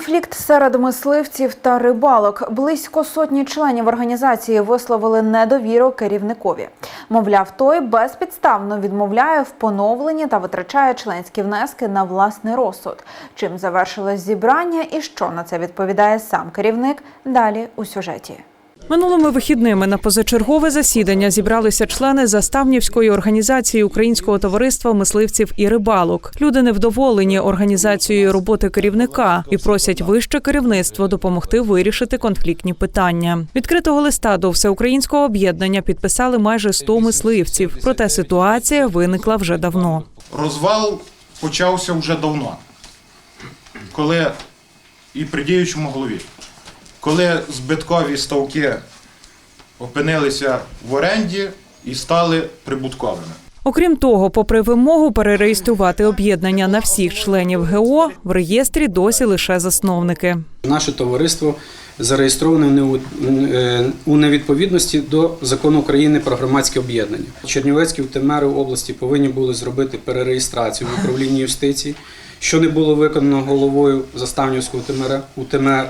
Конфлікт серед мисливців та рибалок. Близько сотні членів організації висловили недовіру керівникові. Мовляв, той безпідставно відмовляє в поновленні та витрачає членські внески на власний розсуд. Чим завершилось зібрання і що на це відповідає сам керівник? Далі у сюжеті. Минулими вихідними на позачергове засідання зібралися члени заставнівської організації Українського товариства мисливців і рибалок. Люди невдоволені організацією роботи керівника і просять вище керівництво допомогти вирішити конфліктні питання. Відкритого листа до всеукраїнського об'єднання підписали майже 100 мисливців. Проте ситуація виникла вже давно. Розвал почався вже давно, коли і при діючому голові, коли збиткові ставки опинилися в оренді і стали прибутковими. Окрім того, попри вимогу перереєструвати об'єднання на всіх членів ГО, в реєстрі досі лише засновники. Наше товариство зареєстроване у- е, невідповідності до закону України про громадське об'єднання. Чернівецькі УТМРи в області повинні були зробити перереєстрацію в управлінні юстиції, що не було виконано головою Заставнівського УТМР.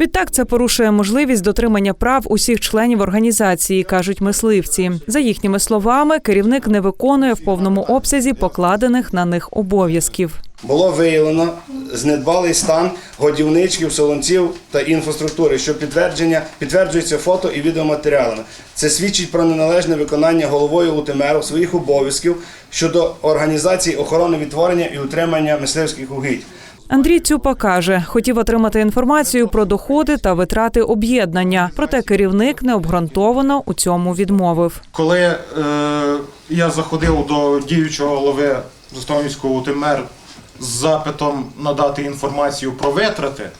Відтак це порушує можливість дотримання прав усіх членів організації, кажуть мисливці. За їхніми словами, керівник не виконує в повному обсязі покладених на них обов'язків. було виявлено знедбалий стан годівничків, солонців та інфраструктури, що підтвердження підтверджується фото і відеоматеріалами. Це свідчить про неналежне виконання головою УТМР своїх обов'язків щодо організації охорони відтворення і утримання мисливських угідь. Андрій Цюпа каже, хотів отримати інформацію про доходи та витрати об'єднання. Проте керівник необґрунтовано у цьому відмовив. Коли е, я заходив до діючого голови Застомівського УТМР з запитом надати інформацію про витрати,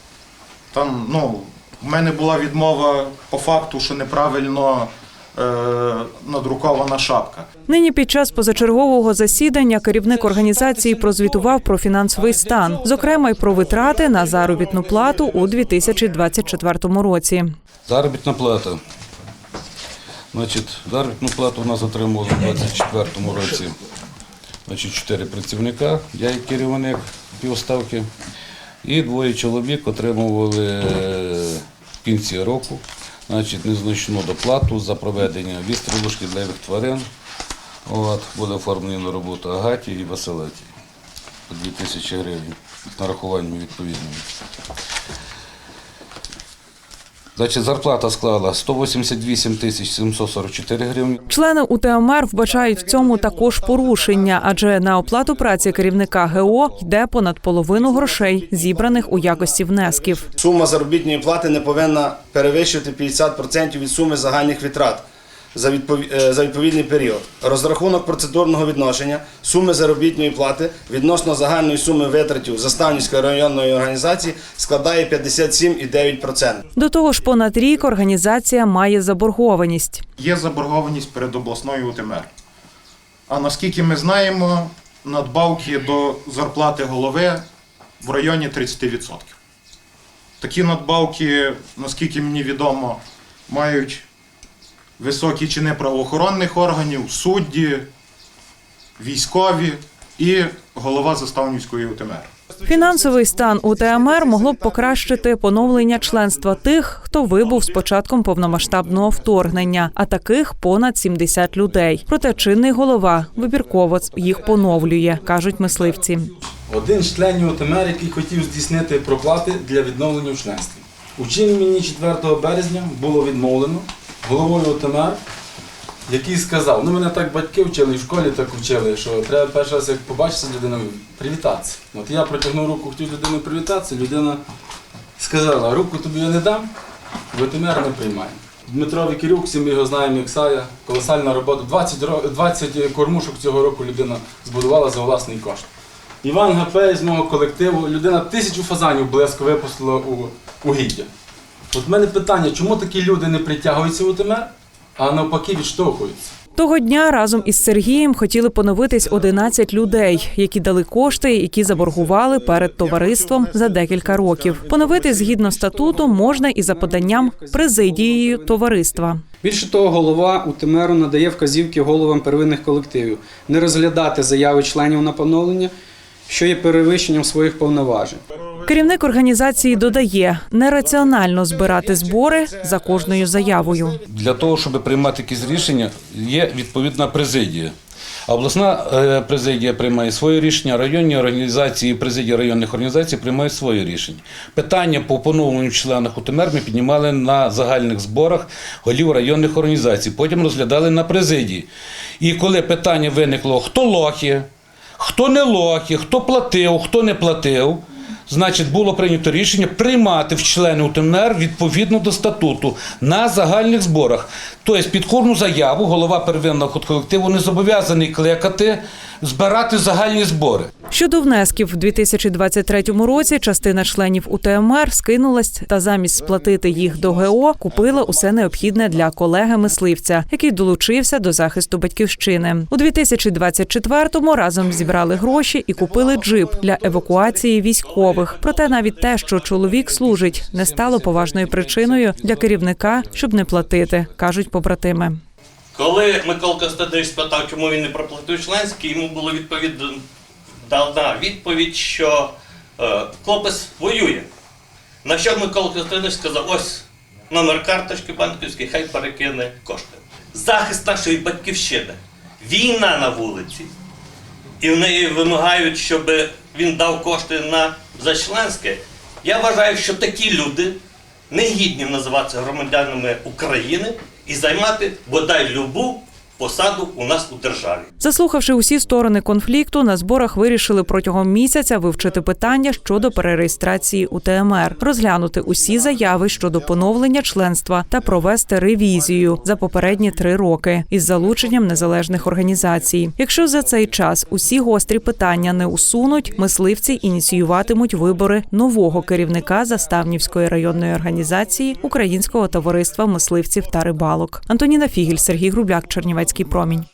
там ну, в мене була відмова по факту, що неправильно надрукована шапка. Нині під час позачергового засідання керівник організації прозвітував про фінансовий стан, зокрема й про витрати на заробітну плату у 2024 році. Заробітна плата. Значить, заробітну плату у нас отримували у 2024 році. Значить, чотири працівника, я як керівник півставки. І двоє чоловік отримували е, в кінці року значить, незначну доплату за проведення відстрілу шкідливих тварин. От, Буде оформлена робота Агаті і Василеті по 2 тисячі гривень з нарахуваннями відповідними. Значить, зарплата склала 188 тисяч 744 гривні. Члени УТМР вбачають в цьому також порушення, адже на оплату праці керівника ГО йде понад половину грошей, зібраних у якості внесків. Сума заробітної плати не повинна перевищувати 50% від суми загальних витрат за, відпов- е, за відповідний період. Розрахунок процедурного відношення суми заробітної плати відносно загальної суми витратів Заставнівської районної організації складає 57,9%. До того ж, понад рік організація має заборгованість. Є заборгованість перед обласною УТМР. А наскільки ми знаємо, надбавки до зарплати голови в районі 30%. Такі надбавки, наскільки мені відомо, мають високі чини правоохоронних органів, судді, військові і голова Заставнівської УТМР. Фінансовий стан УТМР могло б покращити поновлення членства тих, хто вибув з початком повномасштабного вторгнення, а таких понад 70 людей. Проте чинний голова вибірково їх поновлює, кажуть мисливці. Один з членів ОТМР, який хотів здійснити проплати для відновлення в членстві. У мені 4 березня було відмовлено головою ОТМР, який сказав, ну мене так батьки вчили, і в школі так вчили, що треба перший раз, як побачитися з людиною, привітатися. От я протягнув руку, хотів з привітатися, людина сказала, руку тобі я не дам, в не приймаємо. Дмитро Вікірюк, всі ми його знаємо як Сая, колосальна робота. 20, 20 кормушок цього року людина збудувала за власний кошт. Іван Гапей з мого колективу, людина тисячу фазанів близько випустила у угіддя. От в мене питання, чому такі люди не притягуються в УТМР, а навпаки відштовхуються? Того дня разом із Сергієм хотіли поновитись 11 людей, які дали кошти, які заборгували перед товариством за декілька років. Поновити згідно статуту можна і за поданням президією товариства. Більше того, голова УТМРу надає вказівки головам первинних колективів не розглядати заяви членів на поновлення, що є перевищенням своїх повноважень. Керівник організації додає нераціонально збирати збори за кожною заявою. Для того, щоб приймати якісь рішення, є відповідна президія. Обласна е, президія приймає своє рішення, районні організації, президія районних організацій приймають своє рішення. Питання по поновленню членах УТМР ми піднімали на загальних зборах голів районних організацій, потім розглядали на президії. І коли питання виникло, хто лохи, хто не лохи, хто платив, хто не платив. Значить, було прийнято рішення приймати в члени УТМР відповідно до статуту на загальних зборах. Тобто під кожну заяву голова первинного колективу не зобов'язаний кликати, збирати загальні збори. Щодо внесків в 2023 році частина членів УТМР скинулась та замість сплатити їх до ГО купила усе необхідне для колеги мисливця, який долучився до захисту батьківщини. У 2024-му разом зібрали гроші і купили джип для евакуації військових. Проте навіть те, що чоловік служить, не стало поважною причиною для керівника, щоб не платити, кажуть побратими. Коли Микола Костадович спитав, чому він не проплатив членський, йому було відповідно дана відповідь, що е, хлопець воює. На що Микола Костадович сказав, ось номер карточки банківської, хай перекине кошти. Захист нашої батьківщини. Війна на вулиці. І в неї вимагають, щоб він дав кошти на зачленське. Я вважаю, що такі люди не гідні називатися громадянами України і займати бодай любу посаду у нас у державі. Заслухавши усі сторони конфлікту, на зборах вирішили протягом місяця вивчити питання щодо перереєстрації УТМР, розглянути усі заяви щодо поновлення членства та провести ревізію за попередні три роки із залученням незалежних організацій. Якщо за цей час усі гострі питання не усунуть, мисливці ініціюватимуть вибори нового керівника Заставнівської районної організації Українського товариства мисливців та рибалок. Антоніна Фігіль, Сергій Грубляк, Чернівецький промінь.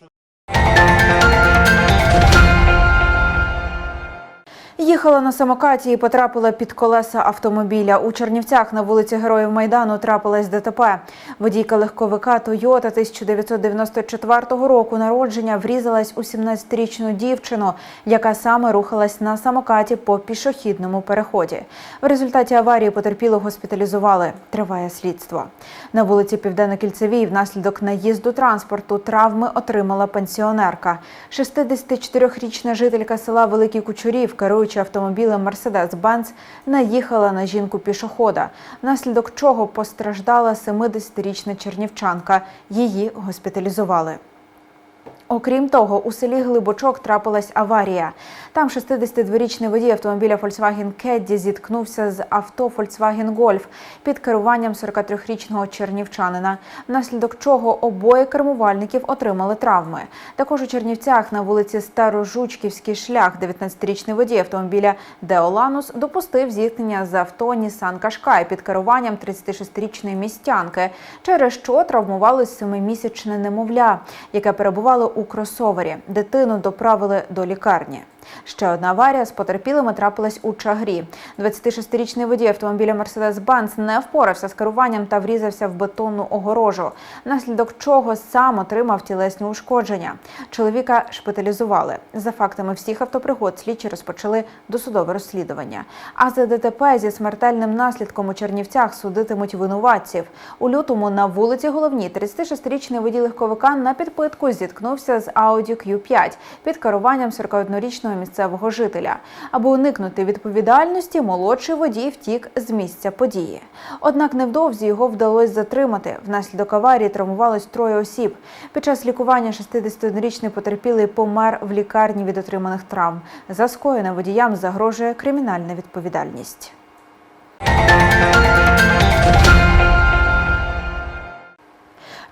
Їхала на самокаті і потрапила під колеса автомобіля. У Чернівцях на вулиці Героїв Майдану трапилась ДТП. Водійка легковика Тойота 1994 року народження врізалась у 17-річну дівчину, яка саме рухалась на самокаті по пішохідному переході. В результаті аварії потерпілу госпіталізували. Триває слідство. На вулиці Південно-Кільцевій внаслідок наїзду транспорту травми отримала пенсіонерка. 64-річна жителька села Великий Кучурів, керуючи автомобілем Мерседес-Бенц, наїхала на жінку пішохода, внаслідок чого постраждала 70-річна чернівчанка. Її госпіталізували. Окрім того, у селі Глибочок трапилась аварія. Там 62-річний водій автомобіля Volkswagen Caddy зіткнувся з авто Volkswagen Golf під керуванням 43-річного чернівчанина, внаслідок чого обоє кермувальників отримали травми. Також у Чернівцях на вулиці Старожучківський шлях 19-річний водій автомобіля Деоланус допустив зіткнення з авто Nissan Qashqai під керуванням 36-річної містянки, через що травмувалось 7-місячне немовля, яке перебувало у кросовері. Дитину доправили до лікарні. Ще одна аварія з потерпілими трапилась у Чагрі. 26-річний водій автомобіля Mercedes-Benz не впорався з керуванням та врізався в бетонну огорожу, внаслідок чого сам отримав тілесні ушкодження. Чоловіка шпиталізували. За фактами всіх автопригод слідчі розпочали досудове розслідування. А за ДТП зі смертельним наслідком у Чернівцях судитимуть винуватців. У лютому на вулиці Головній 36-річний водій легковика на підпитку зіткнувся з Audi Q5 під керуванням 41-річного місцевого жителя. Аби уникнути відповідальності, молодший водій втік з місця події. Однак невдовзі його вдалося затримати. Внаслідок аварії травмувалось троє осіб. Під час лікування 61-річний потерпілий помер в лікарні від отриманих травм. За скоєне водіям загрожує кримінальна відповідальність.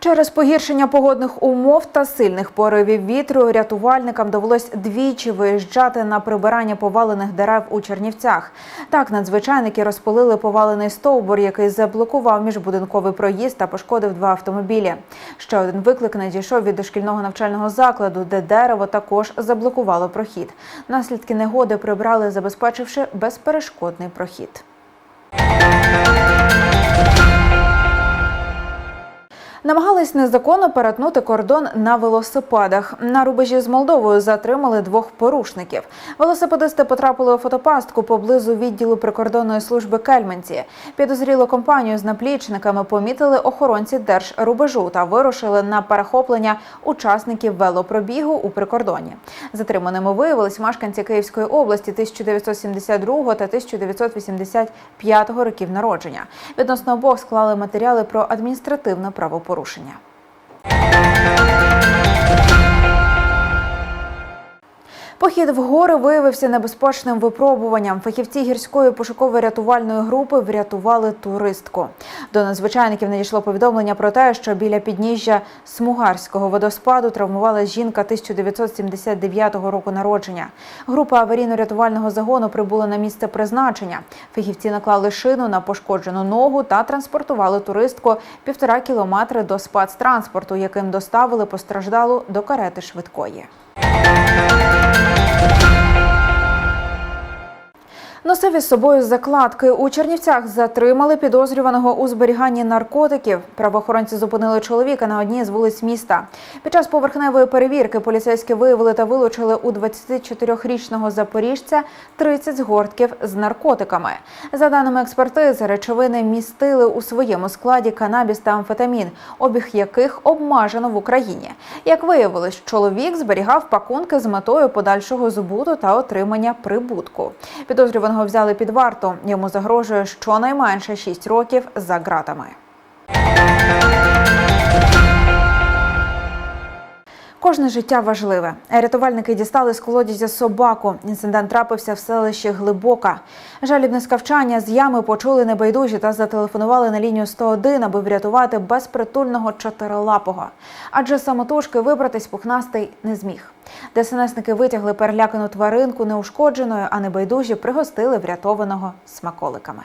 Через погіршення погодних умов та сильних поривів вітру рятувальникам довелось двічі виїжджати на прибирання повалених дерев у Чернівцях. Так надзвичайники розпилили повалений стовбур, який заблокував міжбудинковий проїзд та пошкодив два автомобілі. Ще один виклик надійшов від дошкільного навчального закладу, де дерево також заблокувало прохід. Наслідки негоди прибрали, забезпечивши безперешкодний прохід. Намагались незаконно перетнути кордон на велосипедах. На рубежі з Молдовою затримали двох порушників. Велосипедисти потрапили у фотопастку поблизу відділу прикордонної служби Кельменці. Підозрілу компанію з наплічниками помітили охоронці держрубежу та вирушили на перехоплення учасників велопробігу у прикордоні. Затриманими виявились мешканці Київської області 1972 та 1985 років народження. Відносно обох склали матеріали про адміністративне правопорушення порушення. Похід в гори виявився небезпечним випробуванням. Фахівці гірської пошуково-рятувальної групи врятували туристку. До надзвичайників надійшло повідомлення про те, що біля підніжжя Смугарського водоспаду травмувалась жінка 1979 року народження. Група аварійно-рятувального загону прибула на місце призначення. Фахівці наклали шину на пошкоджену ногу та транспортували туристку півтора кілометри до спецтранспорту, яким доставили постраждалу до карети швидкої. Música Носив із собою закладки. У Чернівцях затримали підозрюваного у зберіганні наркотиків. Правоохоронці зупинили чоловіка на одній з вулиць міста. Під час поверхневої перевірки поліцейські виявили та вилучили у 24-річного запоріжця 30 згортків з наркотиками. За даними експертизи, речовини містили у своєму складі канабіс та амфетамін, обіг яких обмежено в Україні. Як виявилось, чоловік зберігав пакунки з метою подальшого збуту та отримання прибутку. Підозрюваного взяли під варту. Йому загрожує щонайменше 6 років за ґратами. Кожне життя важливе. Рятувальники дістали з колодязя собаку. Інцидент трапився в селищі Глибока. Жалібне скавчання з ями почули небайдужі та зателефонували на лінію 101, аби врятувати безпритульного чотирилапого. Адже самотужки вибратись пухнастий не зміг. ДСНСники витягли перелякану тваринку неушкодженою, а небайдужі пригостили врятованого смаколиками.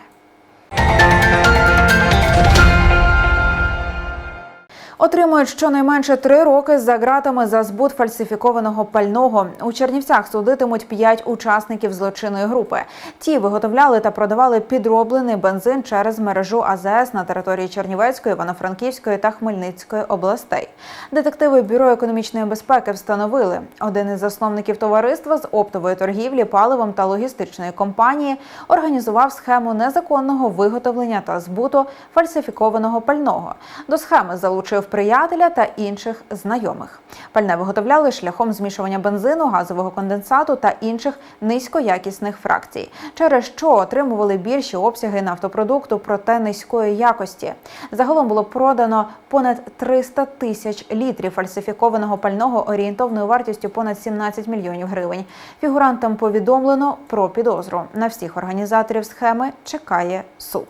Отримують щонайменше три роки за ґратами за збут фальсифікованого пального. У Чернівцях судитимуть п'ять учасників злочинної групи. Ті виготовляли та продавали підроблений бензин через мережу АЗС на території Чернівецької, Івано-Франківської та Хмельницької областей. Детективи бюро економічної безпеки встановили один із засновників товариства з оптової торгівлі паливом та логістичної компанії організував схему незаконного виготовлення та збуту фальсифікованого пального. До схеми залучив приятеля та інших знайомих. Пальне виготовляли шляхом змішування бензину, газового конденсату та інших низькоякісних фракцій, через що отримували більші обсяги нафтопродукту, проте низької якості. Загалом було продано понад 300 тисяч літрів фальсифікованого пального орієнтовною вартістю понад 17 мільйонів гривень. Фігурантам повідомлено про підозру. На всіх організаторів схеми чекає суд.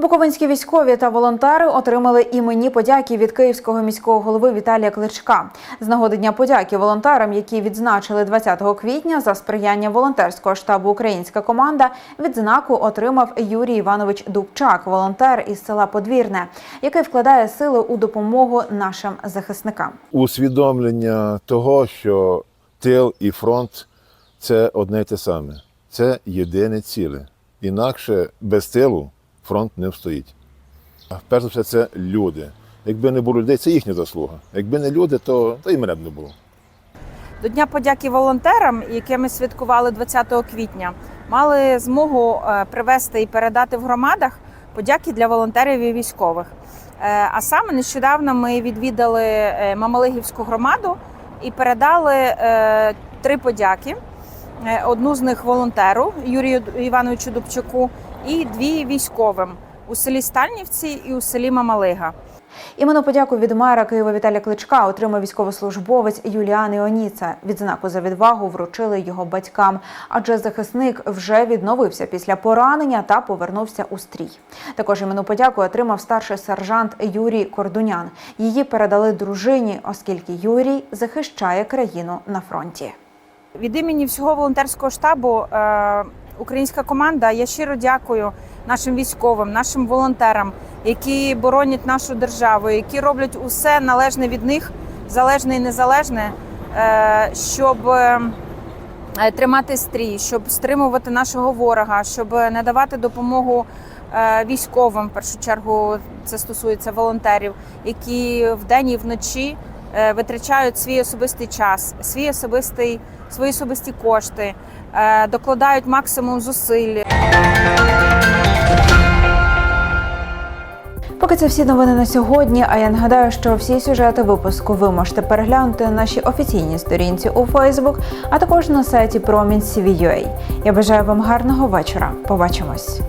Буковинські військові та волонтери отримали іменні подяки від київського міського голови Віталія Кличка. З нагоди Дня подяки волонтерам, які відзначили 20 квітня за сприяння волонтерського штабу Українська команда, відзнаку отримав Юрій Іванович Дубчак, волонтер із села Подвірне, який вкладає сили у допомогу нашим захисникам. усвідомлення того, що тил і фронт це одне й те саме, це єдине ціле. Інакше без тилу фронт не встоїть. Перш за все, це люди. Якби не було людей, це їхня заслуга. Якби не люди, то, то і мене б не було. До Дня подяки волонтерам, яке ми святкували 20 квітня, мали змогу е, привезти і передати в громадах подяки для волонтерів і військових. Е, А саме нещодавно ми відвідали е, Мамалигівську громаду і передали три подяки. Одну з них волонтеру Юрію Івановичу Дубчаку і дві військовим у селі Стальнівці і у селі Мамалига. Імену подяку від мера Києва Віталія Кличка отримав військовослужбовець Юліан Іоніца. Відзнаку за відвагу вручили його батькам, адже захисник вже відновився після поранення та повернувся у стрій. Також імену подяку отримав старший сержант Юрій Кордунян. Її передали дружині, оскільки Юрій захищає країну на фронті. Від імені всього волонтерського штабу е, українська команда. Я щиро дякую нашим військовим, нашим волонтерам, які боронять нашу державу, які роблять усе належне від них, залежне і незалежне, е, щоб е, тримати стрій, щоб стримувати нашого ворога, щоб надавати допомогу. е, Військовим в першу чергу це стосується волонтерів, які вдень і вночі витрачають свій особистий час, свій особистий, свої особисті кошти, е, докладають максимум зусиль. Поки це всі новини на сьогодні. А я нагадаю, що всі сюжети випуску ви можете переглянути на нашій офіційній сторінці у Фейсбук, а також на сайті Промінь Я бажаю вам гарного вечора. Побачимось.